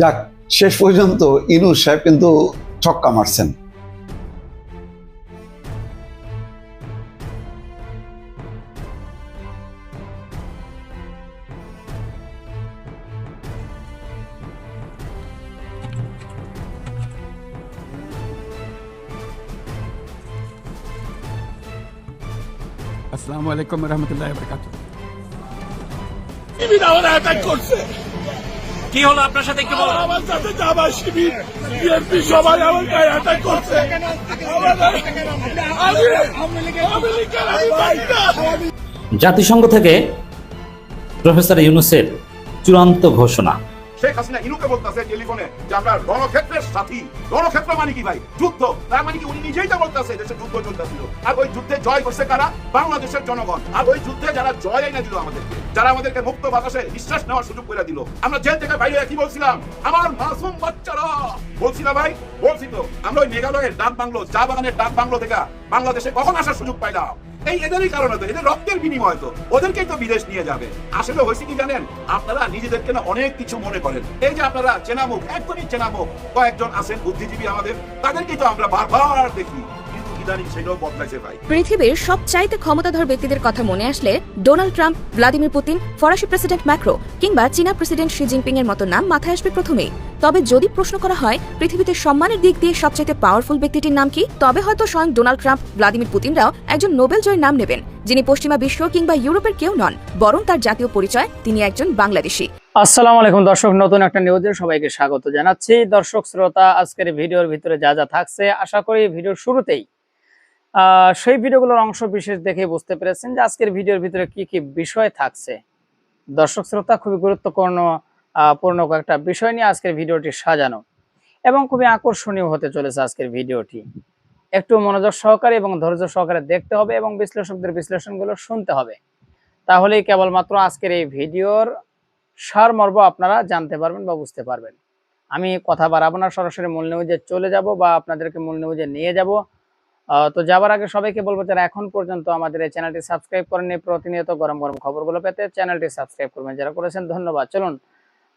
যাক শেষ পর্যন্ত ইনু সাহেব কিন্তু ছক্কা মারছেন। আসসালামু আলাইকুম রহমতুল্লাহ বরকাত করছে। কি হলো আপনার সাথে একটু বলুন। আমার সাথে জামা শিবির বিএনপি সবাই আমার গায়ে অ্যাটাক করছে। জাতিসংঘ থেকে প্রফেসর ইউনুসের চূড়ান্ত ঘোষণা। শেখ হাসিনা ইনুকে বলতেছে টেলিফোনে যে আমরা রণক্ষেত্রের সাথী। রণক্ষেত্র মানে কি ভাই? যুদ্ধ। তার মানে কি উনি নিজেই তো বলতেছে দেশে যুদ্ধ চলতেছিল। আর ওই যুদ্ধে জয় করছে কারা? বাংলাদেশের জনগণ। আর ওই যুদ্ধে যারা জয় এনে দিল আমাদেরকে, যারা আমাদেরকে মুক্ত বাতাসে নিঃশ্বাস নেওয়ার সুযোগ করে দিল। আমরা জেল থেকে বাইরে কি বলছিলাম? আমার মাসুম বাচ্চারা। বলছি না ভাই, বলছি তো। আমরা ওই মেঘালয়ের ডাক বাংলো, চা বাগানের ডাক বাংলো থেকে বাংলাদেশে কখন আসার সুযোগ পাইলাম? এই এদেরই কারণে তো এদের রক্তের বিনিময় তো, ওদেরকেই তো বিদেশ নিয়ে যাবে। আসলে হয়েছে কি জানেন? আপনারা নিজেদেরকে না অনেক কিছু মনে করেন। এই যে আপনারা চেনামুখ একদমই চেনামুখ, কয়েকজন আছেন বুদ্ধিজীবী আমাদের, তাদেরকেই তো আমরা বারবার দেখি। ইদানিং সেটাও বদলাইছে ভাই। পৃথিবীর সবচাইতে ক্ষমতাধর ব্যক্তিদের কথা মনে আসলে ডোনাল্ড ট্রাম্প ভ্লাদিমির পুতিন ফরাসি প্রেসিডেন্ট ম্যাক্রো কিংবা চীনা প্রেসিডেন্ট শি জিনপিং এর মতো নাম মাথায় আসবে প্রথমেই তবে যদি প্রশ্ন করা হয় পৃথিবীতে সম্মানের দিক দিয়ে সবচাইতে পাওয়ারফুল ব্যক্তিটির নাম কি তবে হয়তো স্বয়ং ডোনাল্ড ট্রাম্প ভ্লাদিমির পুতিনরাও একজন নোবেল জয়ের নাম নেবেন যিনি পশ্চিমা বিশ্ব কিংবা ইউরোপের কেউ নন বরং তার জাতীয় পরিচয় তিনি একজন বাংলাদেশী। আসসালামু আলাইকুম দর্শক নতুন একটা নিউজে সবাইকে স্বাগত জানাচ্ছি। দর্শক শ্রোতা আজকের ভিডিওর ভিতরে যা যা থাকছে আশা করি ভিডিওর শুরুতেই সেই ভিডিওগুলোর অংশ বিশেষ দেখে বুঝতে পেরেছেন যে আজকের ভিডিওর ভিতরে কি কি বিষয় থাকছে। দর্শক শ্রোতা, খুবই গুরুত্বপূর্ণ পূর্ণ কয়েকটা বিষয় নিয়ে আজকের ভিডিওটি সাজানো এবং খুবই আকর্ষণীয় হতে চলেছে আজকের ভিডিওটি। একটু মনোযোগ সহকারে এবং ধৈর্য সহকারে দেখতে হবে এবং বিশ্লেষকদের বিশ্লেষণগুলো শুনতে হবে। তাহলেই কেবলমাত্র আজকের এই ভিডিওর সারমর্ম আপনারা জানতে পারবেন বা বুঝতে পারবেন। আমি কথা বাড়াবো না, সরাসরি মূল নিউজে চলে যাব বা আপনাদেরকে মূল নিউজে নিয়ে যাব। তো যাবার আগে সবাইকে বলব যারা এখন পর্যন্ত আমাদের এই চ্যানেলটি সাবস্ক্রাইব করেননি, প্রতিনিয়ত গরম গরম খবরগুলো পেতে চ্যানেলটি সাবস্ক্রাইব করবেন। যারা করেছেন, ধন্যবাদ। চলুন,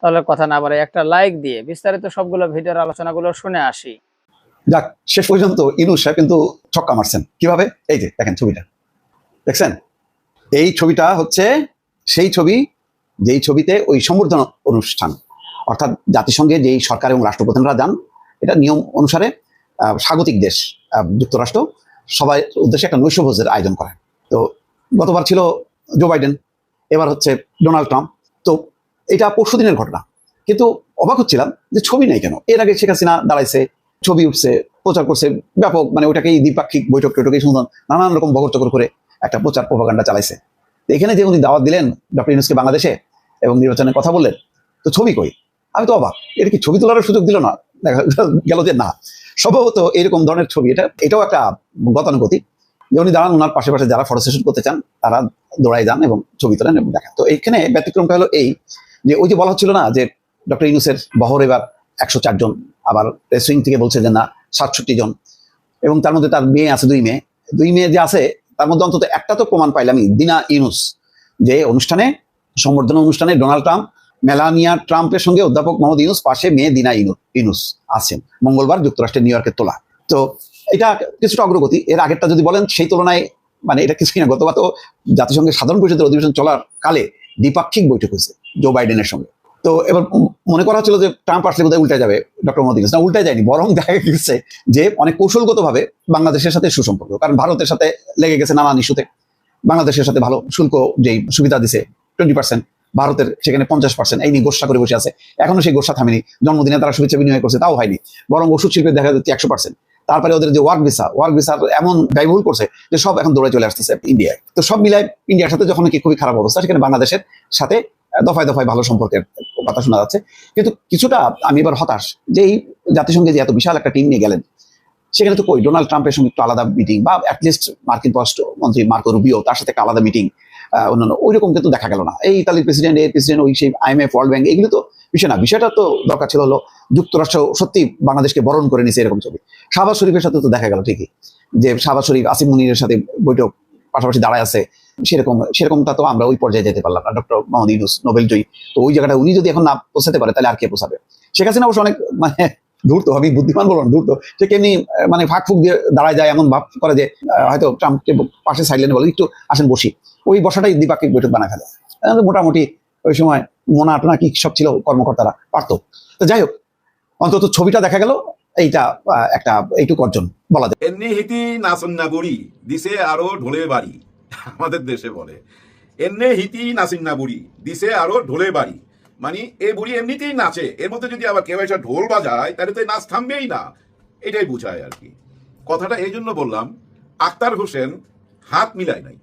তাহলে কথা না বাড়াই একটা লাইক দিয়ে বিস্তারিত সবগুলো ভিডিওর আলোচনাগুলো শুনে আসি। যাক, শেষ পর্যন্ত ইনুস সাহেব কিন্তু ছক্কা মারছেন। কীভাবে? এই যে, দেখেন ছবিটা। দেখছেন? এই ছবিটা হচ্ছে সেই ছবি, যেই ছবিতে ওই সম্বর্ধনা অনুষ্ঠান। অর্থাৎ জাতিসংঘে যেই সরকার এবং রাষ্ট্রপ্রধানরা যান, এটা নিয়ম অনুসারে স্বাগতিক দেশ যুক্তরাষ্ট্র, সবাই উদ্দেশ্যে একটা নৈশভোজের আয়োজন করেন। তো গতবার ছিল জো বাইডেন এবার হচ্ছে ডোনাল্ড ট্রাম্প তো এটা পরশু দিনের ঘটনা। কিন্তু অবাক হচ্ছিলাম যে ছবি নেই কেন? এর আগে শেখ হাসিনা দাঁড়াইছে, ছবি উঠছে, প্রচার করছে, ব্যাপক মানে ওটাকেই দ্বিপাক্ষিক বৈঠক টৈঠক এই নানান রকম বগর চকর করে একটা প্রচার প্রভাকাণ্ডা চালাইছে। তো এখানে যে উনি দাওয়াত দিলেন ডক্টর ইউনুসকে বাংলাদেশে এবং নির্বাচনের কথা বললেন, তো ছবি কই? আমি তো অবাক। এটা কি ছবি তোলার সুযোগ দিল না? দেখা গেল যে না সম্ভবত এরকম ধরনের ছবি, এটা, এটাও একটা গতানুগতিক যে উনি দাঁড়ান ওনার পাশে পাশে যারা ফটো সেশন করতে চান, তারা দৌড়ায় যান এবং ছবি তোলেন এবং দেখেন। তো এখানে ব্যতিক্রমটা হলো এই যে, ওই যে বলা হচ্ছিল না যে ডক্টর ইউনুসের বহর এবার একশো চারজন আবার সুইং থেকে বলছে যে না, সাতষট্টি জন। এবং তার মধ্যে তার মেয়ে আছে, দুই মেয়ে। দুই মেয়ে যে আছে, তার মধ্যে অন্তত একটা তো প্রমাণ পাইলামই, দিনা ইউনুস। যে অনুষ্ঠানে সম্বর্ধনা অনুষ্ঠানে ডোনাল্ড ট্রাম্প মেলানিয়া ট্রাম্পের সঙ্গে অধ্যাপক মোহাম্মদ ইউনুস, পাশে মেয়ে দিনা ইউনুস আছেন। মঙ্গলবার যুক্তরাষ্ট্রের নিউ ইয়র্কের তোলা। তো এটা কিছুটা অগ্রগতি। এর আগেরটা যদি বলেন, সেই তুলনায় মানে এটা কিছু কিনা গতবার তো জাতিসংঘের সাধারণ পরিষদের অধিবেশন চলার কালে দ্বিপাক্ষিক বৈঠক হয়েছে জো বাইডেনের সঙ্গে। তো এবার মনে করা হচ্ছিল যে ট্রাম্প আসলে বোধহয় উল্টে যাবে ডক্টর মোহাম্মদ ইউনুস। না, উল্টে যায়নি, বরং দেখা গেছে যে অনেক কৌশলগতভাবে বাংলাদেশের সাথে সুসম্পর্ক। কারণ ভারতের সাথে লেগে গেছে নানান ইস্যুতে। বাংলাদেশের সাথে ভালো, শুল্ক যেই সুবিধা দিছে টোয়েন্টি পার্সেন্ট ভারতের সেখানে পঞ্চাশ পার্সেন্ট এই নিয়ে গোসা করে বসে আছে। এখনও সেই গোসা থামেনি। জন্মদিনে তারা শুভেচ্ছা বিনিময় করছে, তাও হয়নি। বরং ওষুধ শিল্পে দেখা যাচ্ছে একশো পার্সেন্ট তারপরে ওদের যে ওয়ার্ক ভিসা ওয়ার্ক ভিসা এমন ব্যয়বহুল করছে যে সব এখন দৌড়ে চলে আসতেছে ইন্ডিয়ায় তো সব মিলায় ইন্ডিয়ার সাথে যখন কি খুবই খারাপ অবস্থা, সেখানে বাংলাদেশের সাথে দফায় দফায় ভালো সম্পর্কের কথা শোনা যাচ্ছে। কিন্তু কিছুটা আমি এবার হতাশ যে এই জাতিসংঘে যে এত বিশাল একটা টিম নিয়ে গেলেন, সেখানে তো কই? ডোনাল্ড ট্রাম্পের সঙ্গে একটু আলাদা মিটিং বা অ্যাটলিস্ট মার্কিন পররাষ্ট্র মন্ত্রী মার্কো রুবিও তার সাথে একটা আলাদা মিটিং অন্যান্য ওই রকম কিন্তু দেখা গেল না। এই ইতালির প্রেসিডেন্ট এই প্রেসিডেন্ট ওই সেই আইএমএফ ওয়ার্ল্ড ব্যাংক এগুলো তো বিষয় না। বিষয়টা তো দরকার ছিল হলো যুক্তরাষ্ট্র সত্যি বাংলাদেশকে বরণ করে নিছে এরকম ছবি। শাহবাজ শরীফের সাথে তো দেখা গেল ঠিকই, যে শাহবাজ শরীফ আসিম মুনিরের সাথে বৈঠক পাশাপাশি দাঁড়ায় আছে, সেরকম, সেরকমটা তো আমরা ওই পর্যায়ে যেতে পারলাম না। ডক্টর মোহাম্মদ ইউনুস, নোবেল জয়ী। তো ওই জায়গাটা উনি যদি এখন না পৌঁছাতে পারে, তাহলে আর কে পৌঁছাবে? শেখ হাসিনা অবশ্য অনেক মানে ধূর্ত, আমি বুদ্ধিমান বলব না ধূর্ত। সে কেমনি মানে ফাঁক ফুক দিয়ে দাঁড়ায় যায়, এমন ভাব করে যে হয়তো ট্রাম্পকে পাশে সাইলেন বলে, একটু আসেন বসি। ওই বসাটাই দ্বিপাক্ষিক বৈঠক বানায় ফেলে। মোটামুটি ওই সময় মোনা টোনা কি সব ছিল কর্মকর্তারা, পারতো। তো যাই হোক, অন্তত ছবিটা দেখা গেল, এইটা একটা এইটুকু অর্জন বলা যায়। এমনি হিতি নাসন্না বুড়ি দিছে আরও ঢোলে বাড়ি, আমাদের দেশে বলে। এমনি হিতি নাসিন্না বুড়ি দিছে আরও ঢোলে বাড়ি। মানে এই বুড়ি এমনিতেই নাচে, এর মধ্যে যদি আবার কেউ এসে ঢোল বাজায়, তাহলে তো নাচ থামবেই না। এটাই বোঝায় আর কি। কথাটা এই জন্য বললাম, আক্তার হোসেন হাত মিলায় নাই।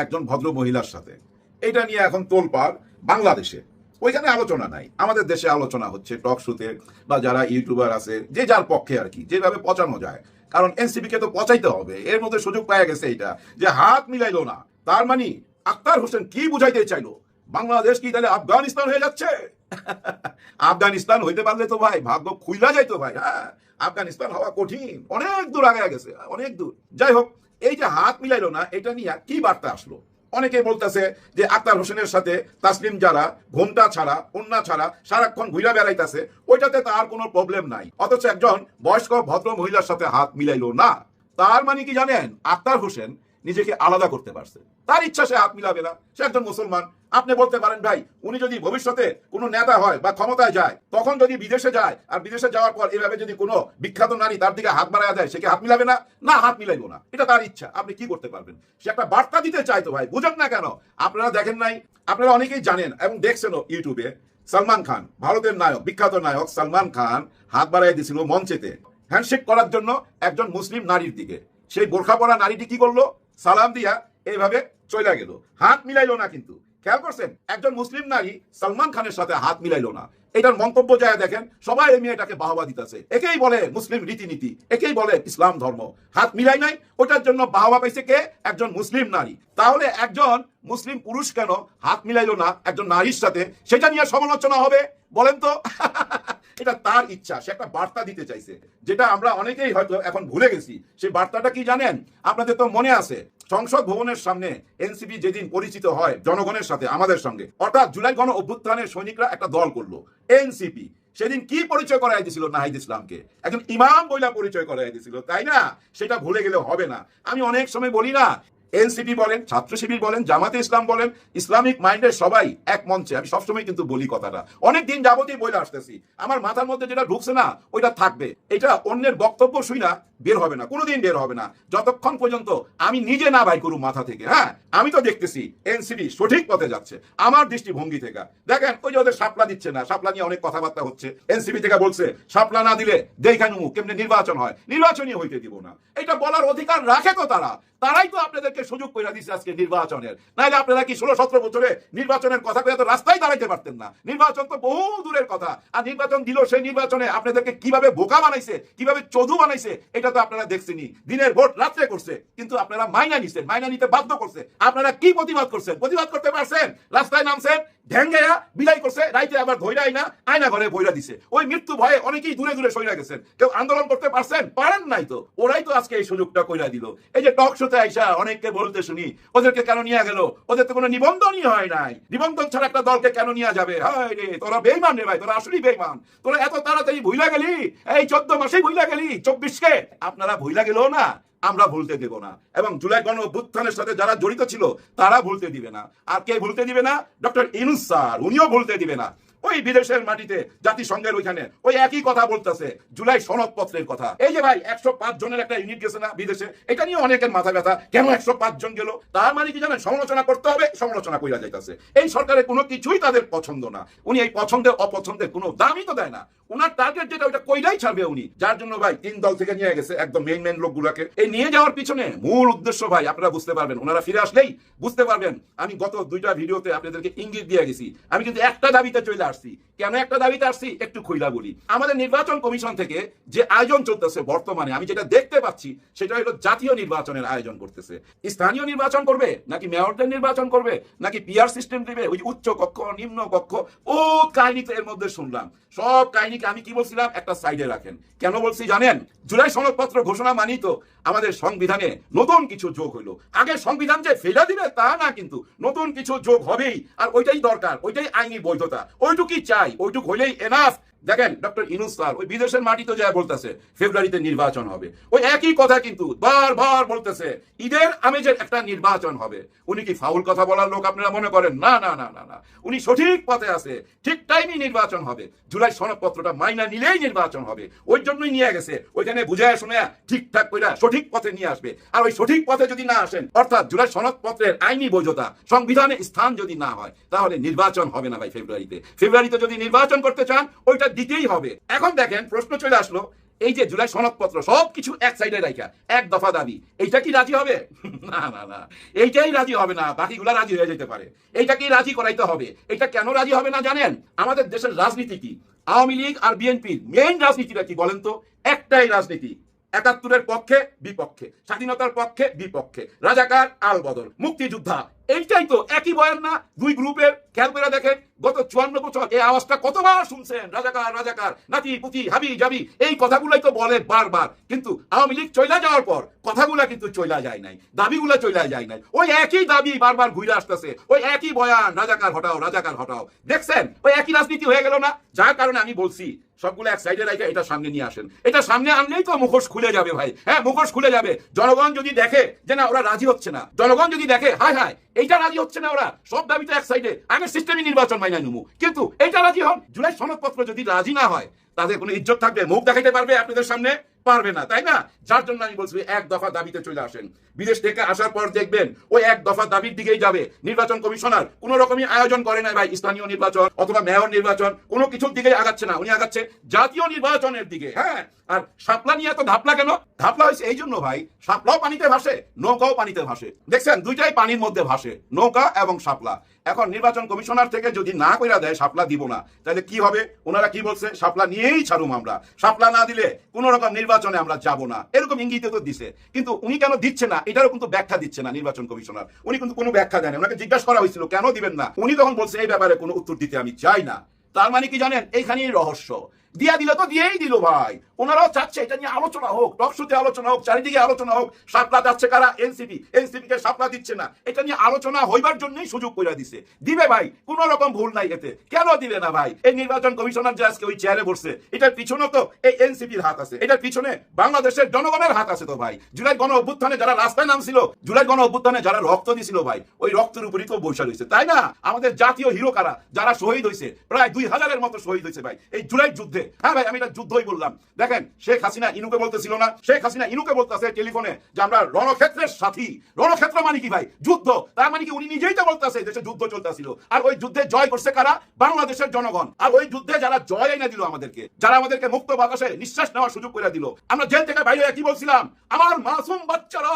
একজন ভদ্র মহিলার সাথে। এটা নিয়ে এখন তোলপাড় বাংলাদেশে। ওইখানে আলোচনা নাই। আমাদের দেশে আলোচনা হচ্ছে টক শোতে বা যারা ইউটিউবার আছে, যে যার পক্ষে আর কি, যেভাবে পচানো যায়। কারণ এনসিপি কে তো পচাইতে হবে। এর মধ্যে সুযোগ পাওয়া গেছে এটা যে হাত মিলাইলো না। তার মানে আক্তার হোসেন কি বুঝাইতে চাইলো? বাংলাদেশ কি তাহলে আফগানিস্তান হয়ে যাচ্ছে? আফগানিস্তান হইতে পারলে তো ভাই, ভাগ্য খুইলা যাইতো ভাই। হ্যাঁ আফগানিস্তান হওয়া কঠিন। অনেক দূর আগে গেছে, অনেক দূর। যাই হোক এই যে হাত মিলাইল না, এটা নিয়ে কি বার্তা আসলো? অনেকে বলতেছে যে আক্তার হোসেনের সাথে তাসলিম যারা, ঘোমটা ছাড়া অন্যা ছাড়া, সারাক্ষণ ঘুরা বেড়াইতেছে, ওইটাতে তার কোনো প্রবলেম নাই। অথচ একজন বয়স্ক ভদ্র মহিলার সাথে হাত মিলাইল না। তার মানে কি জানেন? আক্তার হোসেন নিজেকে আলাদা করতে পারছে। তার ইচ্ছা সে হাত মিলাবে না, সে একজন মুসলমান। আপনি বলতে পারেন, ভাই, উনি যদি ভবিষ্যতে কোনো নেতা হয় বা ক্ষমতায় যায়, তখন যদি বিদেশে যায় আর বিদেশে যাওয়ার পর এভাবে যদি কোনো বিখ্যাত নারী তার দিকে হাত বাড়ায় দেয়, সে কি হাত মিলাবে না? না, হাত মিলাইবো না। এটা তার ইচ্ছা। আপনি কি করতে পারবেন? সে একটা বার্তা দিতে চাইতো ভাই, বুঝেন না কেন? আপনারা দেখেন নাই, আপনারা অনেকেই জানেন এবং দেখছেনও ইউটিউবে, সালমান খান, ভারতের নায়ক, বিখ্যাত নায়ক সালমান খান হাত বাড়াই দিয়েছিল মঞ্চেতে। হ্যান্ডশেক করার জন্য একজন মুসলিম নারীর দিকে। সেই বোরখা পরা নারীটি কি করল? সালাম দিয়া এইভাবে চলে গেল। হাত মিলাইলো না কিন্তু। খেয়াল করছেন? একজন মুসলিম নারী সালমান খানের সাথে হাত মিলাইলো না। এটার মন্তব্য যায় দেখেন, সবাই এই মেয়েটাকে বাহবা দিতেছে। একেই বলে মুসলিম রীতিনীতি, একেই বলে ইসলাম ধর্ম। হাত মিলাই নাই ওটার জন্য বাহবা পাইছে কে? একজন মুসলিম নারী। তাহলে একজন মুসলিম পুরুষ কেন হাত মিলাইলো না একজন নারীর সাথে? সেটা নিয়ে সমালোচনা হবে, বলেন তো। এটা তার ইচ্ছা, সে একটা বার্তা দিতে চাইছে, যেটা আমরা অনেকেই হয়তো এখন ভুলে গেছি। সেই বার্তাটা কি জানেন? আপনাদের তো মনে আছে, সংসদ ভবনের সামনে এনসিপি যেদিন পরিচিত হয়, জনগণের সাথে, আমাদের সঙ্গে। অর্থাৎ জুলাই গণ অভ্যুত্থানের সৈনিকরা একটা দল করল, এনসিপি। সেদিন কি পরিচয় করাই দিছিল নাহিদ ইসলামকে? একজন ইমাম বইলা পরিচয় করাই দিছিল তাই না? সেটা ভুলে গেলে হবে না। আমি অনেক সময় বলি না এনসিপি বলেন, ছাত্র শিবির বলেন, জামাতে ইসলাম বলেন, ইসলামিক মাইন্ডের সবাই এক মঞ্চে। আমি সবসময় কিন্তু বলি কথাটা। অনেক দিন যাবতীয় বইলে আসতেছি। আমার মাথার মধ্যে যেটা ঢুকছে না, ওইটা থাকবে। এটা অন্যের বক্তব্য শুই না, বের হবে না। কোনোদিন বের হবে না। যতক্ষণ পর্যন্ত আমি নিজে না বাই করু মাথা থেকে হ্যাঁ? আমি তো দেখতেছি, এনসিপি সঠিক পথে যাচ্ছে। আমার দৃষ্টিভঙ্গি থেকে। দেখেন, ওই যে ওদের সাপলা দিচ্ছে না সাপলা নিয়ে অনেক কথাবার্তা হচ্ছে। এনসিপি থেকে বলছে সাপলা না দিলে দেখানু কেমনি নির্বাচন হয়? নির্বাচনই হইতে দিব না। এটা বলার অধিকার রাখে তো তারা? তারাই তো আপনাদেরকে সুযোগ করে দিচ্ছে আজকে নির্বাচনের। নাহলে আপনারা কি ষোলো, সতেরো বছরে নির্বাচনের কথা করে তো রাস্তায় দাঁড়াইতে পারতেন না। নির্বাচন তো বহু দূরের কথা। আর নির্বাচন দিল সেই নির্বাচনে আপনাদেরকে কীভাবে বোকা বানাইছে, কীভাবে চধু বানাইছে, এটা তো আপনারা দেখছেনই। দিনের ভোট রাত্রে করছে, কিন্তু আপনারা মাইনা নিছেন, মাইনা নিতে বাধ্য করছে। আপনারা কি প্রতিবাদ করছেন? প্রতিবাদ করতে পারছেন? রাস্তায় নামছেন ঢেঙ্গাইয়া বিদায় করছে, রাইতে আবার ধৈরাই না, আয়না ঘরে বইরা দিছে। ওই মৃত্যু ভয়ে অনেকেই দূরে দূরে সইরা গেছেন। কেউ আন্দোলন করতে পারছেন? পারেন নাই তো। ওরাই তো আজকে এই সুযোগটা কইরা দিল। এই যে টক শোতে আইসা অনেককে বলতে শুনি, ওদেরকে কেন নিয়ে গেল? ওদের তো কোনো নিবন্ধনই হয় নাই। নিবন্ধন ছাড়া একটা দলকে কেন নিয়ে যাবে? হায় রে, তোরা বেইমান রে ভাই, তোরা আসলেই বেইমান তোরা এত তাড়াতাড়ি ভুইলা গেলি? এই চোদ্দ মাসেই ভুইলা গেলি? চব্বিশকে? আপনারা ভুইলা গেলেও না, আমরা ভুলতে দেব না। এবং জুলাই গণ অভ্যুত্থানের সাথে যারা জড়িত ছিল, তারা ভুলতে দিবে না। আর কে ভুলতে দিবে না? ডক্টর ইনুস স্যার, উনিও ভুলতে দিবে না। ওই বিদেশের মাটিতে জাতিসংঘের ওইখানে। ওই একই কথা বলতেছে, জুলাই সনদপত্রের কথা। এই যে ভাই, একশো পাঁচ জনের একটা ইউনিট গেছে না বিদেশে? এটা নিয়ে অনেকের মাথা ব্যথা। কেন একশো পাঁচ জন গেল? তার মানে কি জানেন, সমালোচনা করতে হবে, সমালোচনা কইরা যাইতেছে। এই সরকারের কোনো কিছুই তাদের পছন্দ না। উনি এই পছন্দের, অপছন্দের কোনো দামই তো দেয় না। ওনার টার্গেট যেটা ওটা কইরাই ছাড়বে উনি। যার জন্য ভাই, তিন দল থেকে নিয়ে গেছে একদম মেইন মেইন লোকগুলাকে। এই নিয়ে যাওয়ার পিছনে মূল উদ্দেশ্য ভাই, আপনারা বুঝতে পারবেন, ওনারা ফিরে আসলেই বুঝতে পারবেন। আমি গত দুইটা ভিডিওতে আপনাদেরকে ইঙ্গিত দিয়ে গেছি। আমি কিন্তু একটা দাবিতে চলে আসছি। কেন একটা দাবিতে আসছি? একটু খুইলা বলি। আমাদের নির্বাচন কমিশন থেকে যে আয়োজন চলতেছে বর্তমানে, আমি যেটা দেখতে পাচ্ছি, সেটা হলো জাতীয় নির্বাচনের আয়োজন করতেছে। স্থানীয় নির্বাচন করবে? নাকি মেয়রদের নির্বাচন করবে? নাকি পিআর সিস্টেম দিবে? ওই উচ্চ কক্ষ, নিম্ন কক্ষ, ও কাহিনী এর মধ্যে শুনলাম। সব কাহিনীকে আমি কি বলছিলাম? একটা সাইডে রাখেন। কেন বলছি জানেন? জুলাই সনদপত্র ঘোষণা মানি তো আমাদের সংবিধানে নতুন কিছু যোগ হইল। আগে সংবিধান যে ফেলে দিবে তা না কিন্তু নতুন কিছু যোগ হবেই। আর ওইটাই দরকার, ওইটাই আইনি বৈধতা। ওইটুকুই চাই ওইটুক হইলেই এনাফ দেখেন, ডক্টর ইনুস স্যার ওই বিদেশের মাটিতে যা বলতেছে, ফেব্রুয়ারিতে নির্বাচন হবে। ওই একই কথা কিন্তু বারবার বলতেছে, ঈদের আমেজের একটা নির্বাচন হবে। উনি কি ফাউল কথা বলার লোক আপনারা মনে করেন? না না না না না। উনি সঠিক পথে আছে, ঠিক টাইমই নির্বাচন হবে। জুলাই সনদপত্রটা মাইনা নিলেই নির্বাচন হবে। ওই জন্যই নিয়ে গেছে। ওইখানে বুঝায় শুনে ঠিকঠাক করে সঠিক পথে নিয়ে আসবে। আর ওই সঠিক পথে যদি না আসেন, অর্থাৎ জুলাই সনদপত্রের আইনি বৈধতা সংবিধানে স্থান যদি না হয়, তাহলে নির্বাচন হবে না ভাই ফেব্রুয়ারিতে। ফেব্রুয়ারিতে যদি নির্বাচন করতে চান, ওইটা দিতেই হবে। এখন দেখেন, প্রশ্ন চলে আসলো, এই যে জুলাই সনদপত্র, সবকিছু এক সাইডে রাখা এক দফা দাবি। এইটা কি রাজি হবে? না না না। এইটাই রাজি হবে না, বাকিগুলা রাজি হয়ে যেতে পারে। এইটাকে রাজি করাইতে হবে? এটা কেন রাজি হবে না জানেন? আমাদের দেশের রাজনীতি কি? আওয়ামী লীগ আর বিএনপির মেইন রাজনীতিটা কি বলেন তো? একটাই রাজনীতি, একাত্তরের পক্ষে বিপক্ষে, স্বাধীনতার পক্ষে বিপক্ষে, রাজাকার আল বদল মুক্তিযোদ্ধা এইটাই তো একই বয়ান না, দুই গ্রুপের খেয়াল করে দেখেন, গত চুয়ান্ন বছর এই আওয়াজটা কতবার শুনছেন? রাজাকার রাজাকার, নাতি, পুতি, হাবি যাবি এই কথাগুলাই তো বলে বারবার। কিন্তু আওয়ামী লীগ চইলা যাওয়ার পর কথাগুলা কিন্তু চইলা যায় নাই, দাবিগুলা চইলা যায় নাই। ওই একই দাবি বারবার ঘুরে আসতেছে, ওই একই বয়ান, রাজাকার হটাও রাজাকার হটাও। দেখছেন, ওই একই রাজনীতি হয়ে গেল না? যার কারণে আমি বলছি, সবগুলো এক সাইডে রেখে এটা সামনে নিয়ে আসেন। এটা সামনে আনলেই তো মুখোশ খুলে যাবে ভাই। হ্যাঁ মুখোশ খুলে যাবে। জনগণ যদি দেখে যে না, ওরা রাজি হচ্ছে না, জনগণ যদি দেখে, হায় হায় এইটা রাজি হচ্ছে না ওরা। সব দাবি তো এক সাইডে আগে সিস্টেমই নির্বাচন মাইনা নিমু কিন্তু এইটা রাজি হন। জুলাই সনদপত্র যদি রাজি না হয়, তাদের কোনো ইজ্জত থাকবে, মুখ দেখাইতে পারবে আপনাদের সামনে? পারবে না, তাই না? যার জন্য আমি বলছি, এক দফা দাবিতে চলে আসেন। বিদেশ থেকে আসার পর দেখবেন, ওই এক দফা দাবির দিকেই যাবে। নির্বাচন কমিশনার কোন রকমই আয়োজন করে না ভাই, স্থানীয় নির্বাচন অথবা মেয়র নির্বাচন, কোনো কিছুর দিকে আগাচ্ছে না। উনি আগাচ্ছে জাতীয় নির্বাচনের দিকে হ্যাঁ? আর শাপলা নিয়ে এত ধাপলা কেন? ধাপলা হয়েছে এই জন্য ভাই, শাপলাও পানিতে ভাসে, নৌকাও পানিতে ভাসে। দেখছেন, দুইটাই পানির মধ্যে ভাসে, নৌকা এবং শাপলা। এখন নির্বাচন কমিশনার থেকে যদি না কইরা দেয়, শাপলা দিব না। তাহলে কি হবে? ওনারা কি বলছে? শাপলা নিয়েই ছাড়ুম আমরা। শাপলা না দিলে কোন রকম নির্বাচনে আমরা যাব না। এরকম ইঙ্গিতে তো দিছে। কিন্তু উনি কেন দিচ্ছে না? এটারও কিন্তু ব্যাখ্যা দিচ্ছে না নির্বাচন কমিশনার। উনি কিন্তু কোনো ব্যাখ্যা দেন ওনাকে জিজ্ঞাসা করা হয়েছিল, কেন দিবেন না? উনি তখন বলছে, এই ব্যাপারে কোনো উত্তর দিতে আমি চাই না। তার মানে কি জানেন? এইখানেই রহস্য। দিয়া দিলে তো দিয়েই দিল ভাই। ওনারাও চাচ্ছে, এটা নিয়ে আলোচনা হোক, টকশোতে আলোচনা হোক, চারিদিকে আলোচনা হোক। সাপলা যাচ্ছে কারা? এনসিপি। এনসিপি কে সাপলা দিচ্ছে না। এটা নিয়ে আলোচনা হইবার জন্যই সুযোগ করে দিছে। দিবে ভাই, কোন রকম ভুল নাই এতে। কেন দিবে না ভাই? এই নির্বাচন কমিশনার যে আজকে ওই চেয়ারে বসছে, এটার পিছনে তো এই এনসিপির হাত আছে। এটার পিছনে বাংলাদেশের জনগণের হাত আছে তো ভাই। জুলাই গণ অভ্যুত্থানে যারা রাস্তায় নামছিল, জুলাই গণ অভ্যুত্থানে যারা রক্ত দিছিল ভাই, ওই রক্তের উপরই তো বৈশা রয়েছে তাই না? আমাদের জাতীয় হিরো কারা? যারা শহীদ হয়েছে প্রায় দুই হাজারের মতো শহীদ হয়েছে ভাই। এই জুলাই যুদ্ধে হ্যাঁ ভাই, আমি এটা যুদ্ধই বললাম। দেখেন, শেখ হাসিনা ইনুকে বলতেছিল না। শেখ হাসিনা ইনুকে বলতেছে টেলিফোনে যে আমরা রণক্ষেত্রের সাথী। রণক্ষেত্র মানে কি ভাই? যুদ্ধ। তার মানে কি উনি নিজেই তো বলতেছে দেশে যুদ্ধ চলতেছিল। আর ওই যুদ্ধে জয় করছে কারা? বাংলাদেশের জনগণ। আর ওই যুদ্ধে যারা জয় এনে দিল আমাদেরকে, যারা আমাদেরকে মুক্ত বাতাসে নিঃশ্বাস নেওয়ার সুযোগ করে দিল। আমরা জেল থেকে বাইরে কি বলছিলাম? আমার মাসুম বাচ্চারা।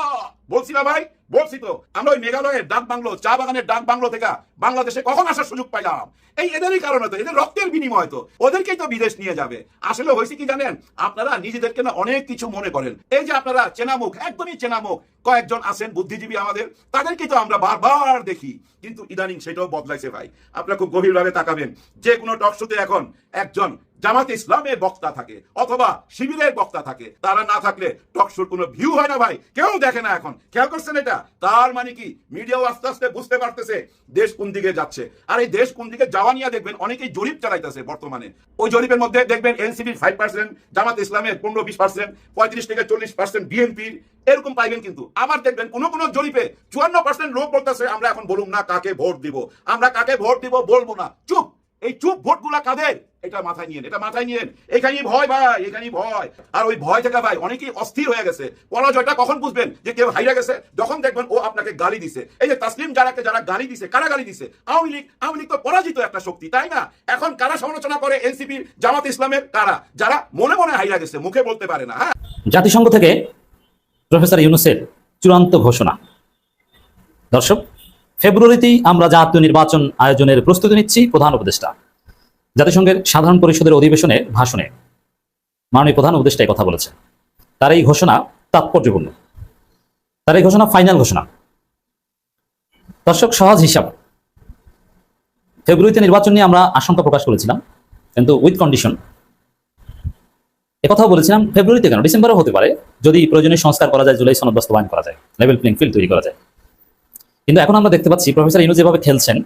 বলছিলাম ভাই বলছি তো, আমরা ওই মেঘালয়ের ডাক বাংলো, চা বাগানের ডাক বাংলো থেকে বাংলাদেশে কখন আসার সুযোগ পাইলাম? এই এদেরই কারণে তো, এদের রক্তের বিনিময় তো, ওদেরকেই তো বিদেশ নিয়ে যাবে। আসলে হয়েছে কি জানেন? আপনারা নিজেদেরকে না অনেক কিছু মনে করেন। এই যে আপনারা চেনামুখ, একদমই চেনামুখ কয়েকজন আছেন বুদ্ধিজীবী আমাদের তাদেরকে তো আমরা বারবার দেখি। কিন্তু ইদানিং সেটাও বদলাইছে ভাই। আপনারা খুব গভীরভাবে তাকাবেন। যে কোনো টক শোতে এখন একজন জামাত ইসলামের বক্তা থাকে অথবা শিবিরের বক্তা থাকে। তারা না থাকলে টক শোর কোনো ভিউ হয় না ভাই। কেউ দেখে না এখন। খেয়াল করছেন এটা? তার মানে কি? মিডিয়াও আস্তে আস্তে বুঝতে পারতেছে দেশ কোন দিকে যাচ্ছে। আর এই দেশ কোন দিকে যাওয়া নিয়ে দেখবেন অনেকেই জরিপ চালাইতেছে বর্তমানে। ওই জরিপের মধ্যে দেখবেন এনসিপির ফাইভ পার্সেন্ট জামাত ইসলামের পনেরো, বিশ পার্সেন্ট পঁয়ত্রিশ থেকে চল্লিশ পার্সেন্ট বিএনপির এরকম পাইবেন কিন্তু। আবার দেখবেন কোন কোন জরিপে চুয়ান্ন পার্সেন্ট লোক বলতেছে, আমরা এখন বলুন না কাকে ভোট দিব। আমরা কাকে ভোট দিব বলব না। চুপ! এই চুপ ভোটগুলা কাদের? এটা মাথায় নিয়েন, এটা মাথায় নিয়েন। এখানেই ভয় ভাই, এখানেই ভয়। আর ওই ভয় থেকে ভাই অনেকেই অস্থির হয়ে গেছে। পরাজয়টা কখন বুঝবেন? যে কেউ হাইরা গেছে, যখন দেখবেন ও আপনাকে গালি দিছে। এই যে তাসলিম যারাকে যারা গালি দিছে, কারা গালি দিছে? আওয়ামী লীগ আওয়ামী লীগ তো পরাজিত একটা শক্তি, তাই না? এখন কারা সমালোচনা করে? এনসিপির জামাত ইসলামের কারা? যারা মনে মনে হাইরা গেছে, মুখে বলতে পারে না হ্যাঁ? জাতিসংঘ থেকে প্রফেসর ইউনুসের চূড়ান্ত ঘোষণা। দর্শক, ফেব্রুয়ারিতেই আমরা জাতীয় নির্বাচন আয়োজনের প্রস্তুতি নিচ্ছি প্রধান উপদেষ্টা। জাতিসংঘের সাধারণ পরিষদের অধিবেশনে ভাষণে মাননীয় প্রধান উপদেষ্টা কথা বলেছে তার এই ঘোষণা তাৎপর্যপূর্ণ। তার এই ঘোষণা ফাইনাল ঘোষণা। দর্শক, সহজ হিসাব। ফেব্রুয়ারিতে নির্বাচন নিয়ে আমরা আশঙ্কা প্রকাশ করেছিলাম, কিন্তু উইথ কন্ডিশন একথাও বলেছিলাম, ফেব্রুয়ারিতে কেন? ডিসেম্বরও হতে পারে, যদি প্রয়োজনীয় সংস্কার করা যায়, জুলাই সনদ বাস্তবায়ন করা যায় লেভেল প্লেইং ফিল্ড তৈরি করা যায়। কিন্তু এখন আমরা দেখতে পাচ্ছি প্রফেসর ইনু যেভাবে খেলছেন,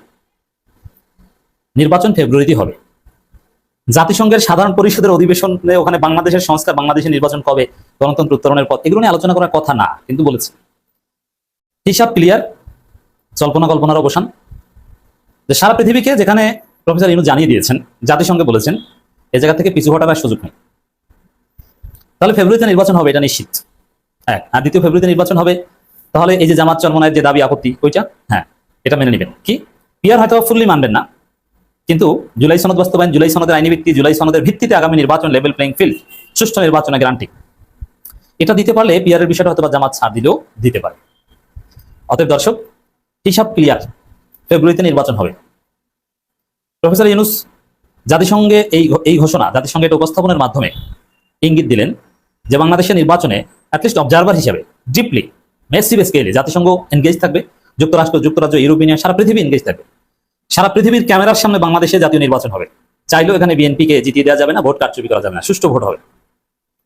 নির্বাচন ফেব্রুয়ারিতে হবে। জাতিসংঘের সাধারণ পরিষদের অধিবেশনে ওখানে বাংলাদেশের সংস্কার, বাংলাদেশের নির্বাচন কবে, গণতন্ত্র উত্তরণের পথ এগুলো নিয়ে আলোচনা করার কথা না, কিন্তু বলেছে। হিসাব ক্লিয়ার কল্পনা কল্পনার অবসান। যে সারা পৃথিবীকে যেখানে প্রফেসর ইনু জানিয়ে দিয়েছেন, জাতিসংঘে বলেছেন এই জায়গা থেকে পিছু হটার সুযোগ নেই। তাহলে ফেব্রুয়ারিতে নির্বাচন হবে, এটা নিশ্চিত। এক, আর দ্বিতীয় ফেব্রুয়ারিতে নির্বাচন হবে, তাহলে এই যে জামাত চরমনায়ের যে দাবি, আপত্তি, ওইটা হ্যাঁ এটা মেনে নেবেন। কি? পিয়ার হয়তো ফুললি মানবেন না, কিন্তু জুলাই সনদ বাস্তবায়ন, জুলাই সনদের আইনি ভিত্তি, জুলাই সনদের ভিত্তিতে আগামী নির্বাচন লেভেল প্লেইং ফিল্ড সুষ্ঠু নির্বাচনের গ্যারান্টি এটা দিতে পারলে পিয়ারের বিষয়টা হয়তো জামাত ছাড় দিলেও দিতে পারে। অতএব দর্শক, হিসাব ক্লিয়ার ফেব্রুয়ারিতে নির্বাচন হবে। প্রফেসর ইউনুস, জাতিসংঘে এই এই ঘোষণা, জাতিসংঘে এটা উপস্থাপনের মাধ্যমে ইঙ্গিত দিলেন যে বাংলাদেশের নির্বাচনে অ্যাটলিস্ট অবজারভার হিসেবে ডিপলি মেসিভ স্কেলে জাতিসংঘ এনগেজ থাকবে, যুক্তরাষ্ট্র, যুক্তরাজ্য ইউরোপিয়ান সারা পৃথিবী এনগেজ থাকবে। সারা পৃথিবীর ক্যামেরার সামনে বাংলাদেশে জাতীয় নির্বাচন হবে। চাইলেও এখানে বিএনপিকে জিতিয়ে দেওয়া যাবে না, ভোট কারচুপি করা যাবে না, সুষ্ঠু ভোট হবে।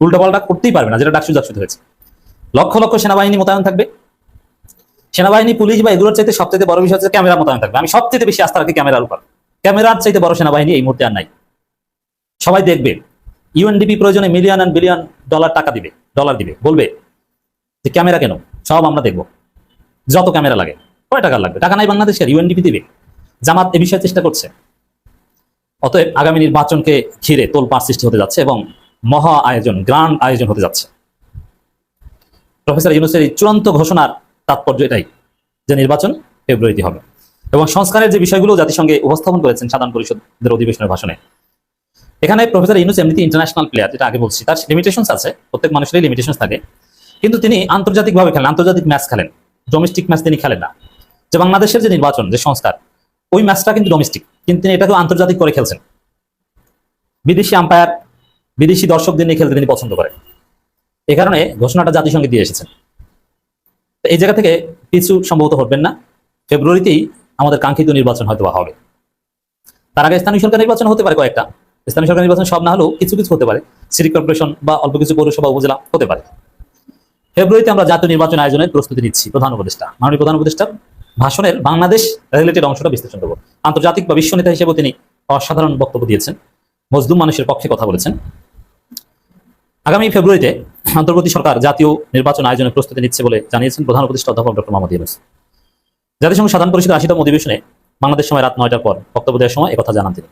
উল্টাপাল্টা করতেই পারবে না, যেটা ডাকসু ডাকসুতে হয়েছে লক্ষ লক্ষ সেনাবাহিনী মোতায়েন থাকবে। সেনাবাহিনী, পুলিশ বা এগুলোর চাইতে সবচেয়ে বড় বিষয় হচ্ছে ক্যামেরা মোতায়েন থাকবে। আমি সবচেয়ে বেশি আস্থা রাখি ক্যামেরার উপর। ক্যামেরার চাইতে বড় সেনাবাহিনী এই মুহূর্তে আর নাই। সবাই দেখবে। ইউএনডিপি প্রয়োজনে মিলিয়ন অ্যান্ড বিলিয়ন ডলার টাকা দিবে ডলার দিবে, বলবে যে ক্যামেরা কেন? সব আমরা দেখব। যত ক্যামেরা লাগে, কয় টাকা লাগবে? টাকা নাই বাংলাদেশের ইউএনডিপি দিবে। জামাত এ বিষয়ে চেষ্টা করছে। অতএব আগামী নির্বাচনকে ঘিরে তোলপাড় সৃষ্টি হতে যাচ্ছে এবং মহা আয়োজন গ্রান্ড আয়োজন হতে যাচ্ছে। প্রফেসর ইউনুসের এই চূড়ান্ত ঘোষণার তাৎপর্য এটাই যে নির্বাচন ফেব্রুয়ারিতে হবে। এবং সংস্কারের যে বিষয়গুলো জাতিসংঘে উপস্থাপন করেছেন সাধারণ পরিষদের অধিবেশনের ভাষণে এখানে প্রফেসর ইউনুস এমনিতে ইন্টারন্যাশনাল প্লেয়ার যেটা আগে বলছি। তার লিমিটেশন আছে, প্রত্যেক মানুষেরই লিমিটেশন থাকে। কিন্তু তিনি আন্তর্জাতিকভাবে খেলেন, আন্তর্জাতিক ম্যাচ খেলেন। ডোমেস্টিক ম্যাচ তিনি খেলেন না। যে বাংলাদেশের যে নির্বাচন, যে সংস্কার, ওই ম্যাচটা কিন্তু ডোমেস্টিক কিন্তু তিনি এটাকেও আন্তর্জাতিক করে খেলছেন। বিদেশি আম্পায়ার বিদেশি দর্শকদের নিয়ে খেলতে তিনি পছন্দ করেন। এ কারণে ঘোষণাটা জাতিসংঘে দিয়ে এসেছেন। এই জায়গা থেকে পিছু সম্ভবত হবেন না। ফেব্রুয়ারিতেই আমাদের কাঙ্ক্ষিত নির্বাচন হয়তো হবে। তার আগে স্থানীয় সরকার নির্বাচন হতে পারে কয়েকটা। স্থানীয় সরকার নির্বাচন সব না হলেও কিছু কিছু হতে পারে। সিটি কর্পোরেশন বা অল্প কিছু পৌরসভা, উপজেলা হতে পারে। ফেব্রুয়ারিতে আমরা জাতীয় নির্বাচন আয়োজনের প্রস্তুতি নিচ্ছি প্রধান উপদেষ্টা। মাননীয় প্রধান উপদেষ্টার ভাষণের বাংলাদেশ রিলেটেড অংশটা বিশ্লেষণ করব। আন্তর্জাতিক বা বিশ্ব নেতা হিসেবে তিনি অসাধারণ বক্তব্য দিয়েছেন। মজদুম মানুষের পক্ষে কথা বলেছেন। আগামী ফেব্রুয়ারিতে অন্তর্বর্তী সরকার জাতীয় নির্বাচন আয়োজনের প্রস্তুতি নিচ্ছে বলে জানিয়েছেন প্রধান উপদেষ্টা অধ্যাপক ডক্টর মোহাম্মদ ইউনুস। জাতিসংঘ সাধারণ পরিষদের আশিতম অধিবেশনে বাংলাদেশ সময় রাত নয়টার পর বক্তব্য দেওয়ার সময় একথা জানান তিনি।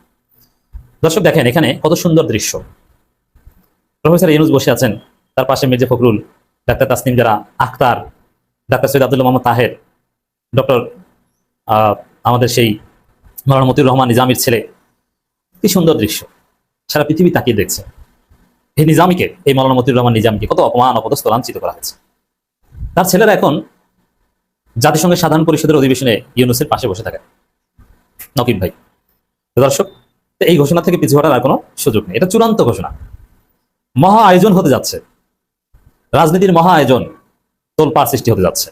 দর্শক দেখেন, এখানে কত সুন্দর দৃশ্য। প্রফেসর ইউনুস বসে আছেন, তার পাশে Mirza Fakhrul, doctor Tasnim Jara, Akhtar, doctor Syed Abdullah Mohammad Taher, doctor আমাদের সেই মৌলানা মতিউর রহমান নিজামির ছেলে। কি সুন্দর দৃশ্য। সারা পৃথিবী তাকিয়ে দেখছে। এই নিজামীকে, এই মৌলানা মতিউর রহমান নিজামীকে কত অপমান, অপদস্থ, লাঞ্ছিত করা হয়েছে। তার ছেলেরা এখন জাতিসংঘের সাধারণ পরিষদের অধিবেশনে ইউনুসের পাশে বসে থাকে নকিব ভাই। দর্শক তো এই ঘোষণা থেকে পিছু হটার আর কোনো সুযোগ নেই। এটা চূড়ান্ত ঘোষণা। মহা আয়োজন হতে যাচ্ছে। রাজনীতির মহা আয়োজন তোলপাড় সৃষ্টি হতে যাচ্ছে।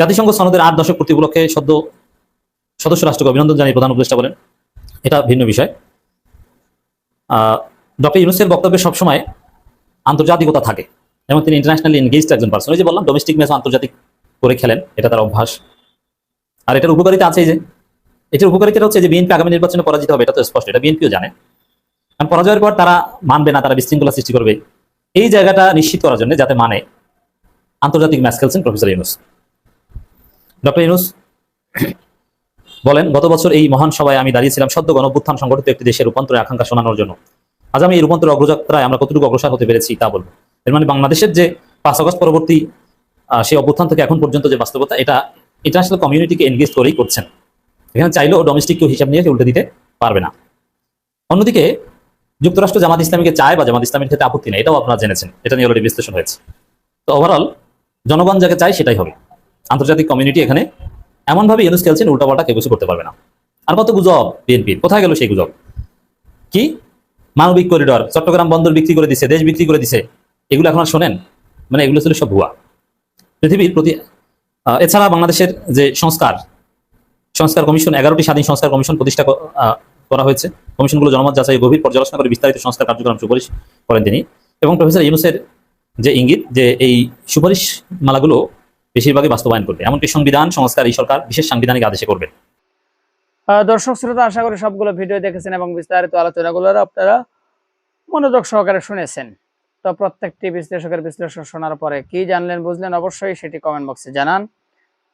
জাতিসংঘ সনদের আট দশক পূর্তি উপলক্ষে সদ্য সদস্য রাষ্ট্রকে অভিনন্দন জানিয়ে প্রধান উপদেষ্টা বলেন। এটা ভিন্ন বিষয়। ডক্টর ইউনুসের বক্তব্যে সবসময় আন্তর্জাতিকতা থাকে এবং তিনি ইন্টারন্যাশনালি এনগেজড একজন পার্সন ওই যে বললাম ডোমেস্টিক ম্যাচ আন্তর্জাতিক করে খেলেন, এটা তার অভ্যাস। আর এটার উপকারিতা আছে যে এটার উপকারিতা হচ্ছে যে বিএনপি আগামী নির্বাচনে পরাজিত হবে, এটা তো স্পষ্ট, এটা বিএনপিও জানে। কারণ পরাজয়ের পর তারা মানবে না, তারা বিশৃঙ্খলা সৃষ্টি করবে। এই জায়গাটা নিশ্চিত করার জন্য যাতে মানে আন্তর্জাতিক ম্যাচ খেলছেন প্রফেসর ইউনুস। ডক্টর ইউনুস, বলেন, গত বছর এই মহান সভায় আমি দাঁড়িয়েছিলাম সদ্য গণভ্যুত্থান সংগঠিত একটি দেশের রূপান্তরের আকাঙ্ক্ষা শোনানোর জন্য। আজ আমি এই রূপান্তরের অগ্রযাত্রায় আমরা কতটুকু অগ্রসর হতে পেরেছি তা বলব। এর মানে বাংলাদেশের যে পাঁচ আগস্ট পরবর্তী সেই অভ্যুত্থান থেকে এখন পর্যন্ত যে বাস্তবতা, এটা ইন্টারন্যাশনাল কমিউনিটিকে এনগেজ করেই করছেন। এখানে চাইলেও ডোমেস্টিক কেউ হিসাব নিয়ে উল্টে দিতে পারবে না। অন্যদিকে, যুক্তরাষ্ট্র জামাত ইসলামীকে চায় বা জামাত ইসলামের ক্ষেত্রে আপত্তি নেই, এটাও আপনারা জেনেছেন, এটা নিয়ে অলরেডি বিশ্লেষণ হয়েছে। তো ওভারঅল জনগণ যাকে চায় সেটাই হবে। আন্তর্জাতিক কমিউনিটি এখানে এমনভাবে ইউনুস খেলছেন, উল্টাপাল্টা কেউ কিছু করতে পারবে না। আর কত গুজব বিএনপির কোথায় গেল সেই গুজব? কি? মানবিক করিডর চট্টগ্রাম বন্দর বিক্রি করে দিছে, দেশ বিক্রি করে দিছে, এগুলো এখন আর শোনেন? মানে এগুলো ছিল সব ভুয়া। পৃথিবীর প্রতি এছাড়া বাংলাদেশের যে সংস্কার সংস্কার কমিশন, এগারোটি স্বাধীন সংস্কার কমিশন প্রতিষ্ঠা করা হয়েছে। কমিশনগুলো জনমত যাচাই গভীর পর্যালোচনা করে বিস্তারিত সংস্কার কার্যক্রম সুপারিশ করেন তিনি। এবং প্রফেসর ইউনুসের যে ইঙ্গিত যে এই সুপারিশ মালাগুলো বেশিরভাগই বাস্তবায়ন করবে, এমনকি সংবিধান, সংস্কার, এই সরকার বিশেষ সাংবিধানিক আদেশে করবে। দর্শক শ্রোতা, আশা করি সবগুলো ভিডিও দেখেছেন এবং বিস্তারিত আলোচনাগুলো আপনারা মনোযোগ সহকারে শুনেছেন। তো প্রত্যেকটি বিশ্লেষকের বিশ্লেষণ শোনার পরে কি জানলেন, বুঝলেন, অবশ্যই সেটি কমেন্ট বক্সে জানান।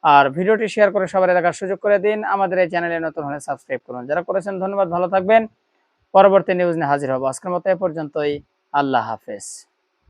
আর ভিডিওটি শেয়ার করে সবার দেখার সুযোগ করে দিন। আমাদের এই চ্যানেলে নতুন হলে সাবস্ক্রাইব করুন। যারা করেছেন, ধন্যবাদ, ভালো থাকবেন। পরবর্তী নিউজ নিয়ে হাজির হব। আজকের মতো এ পর্যন্তই। আল্লাহ হাফেজ।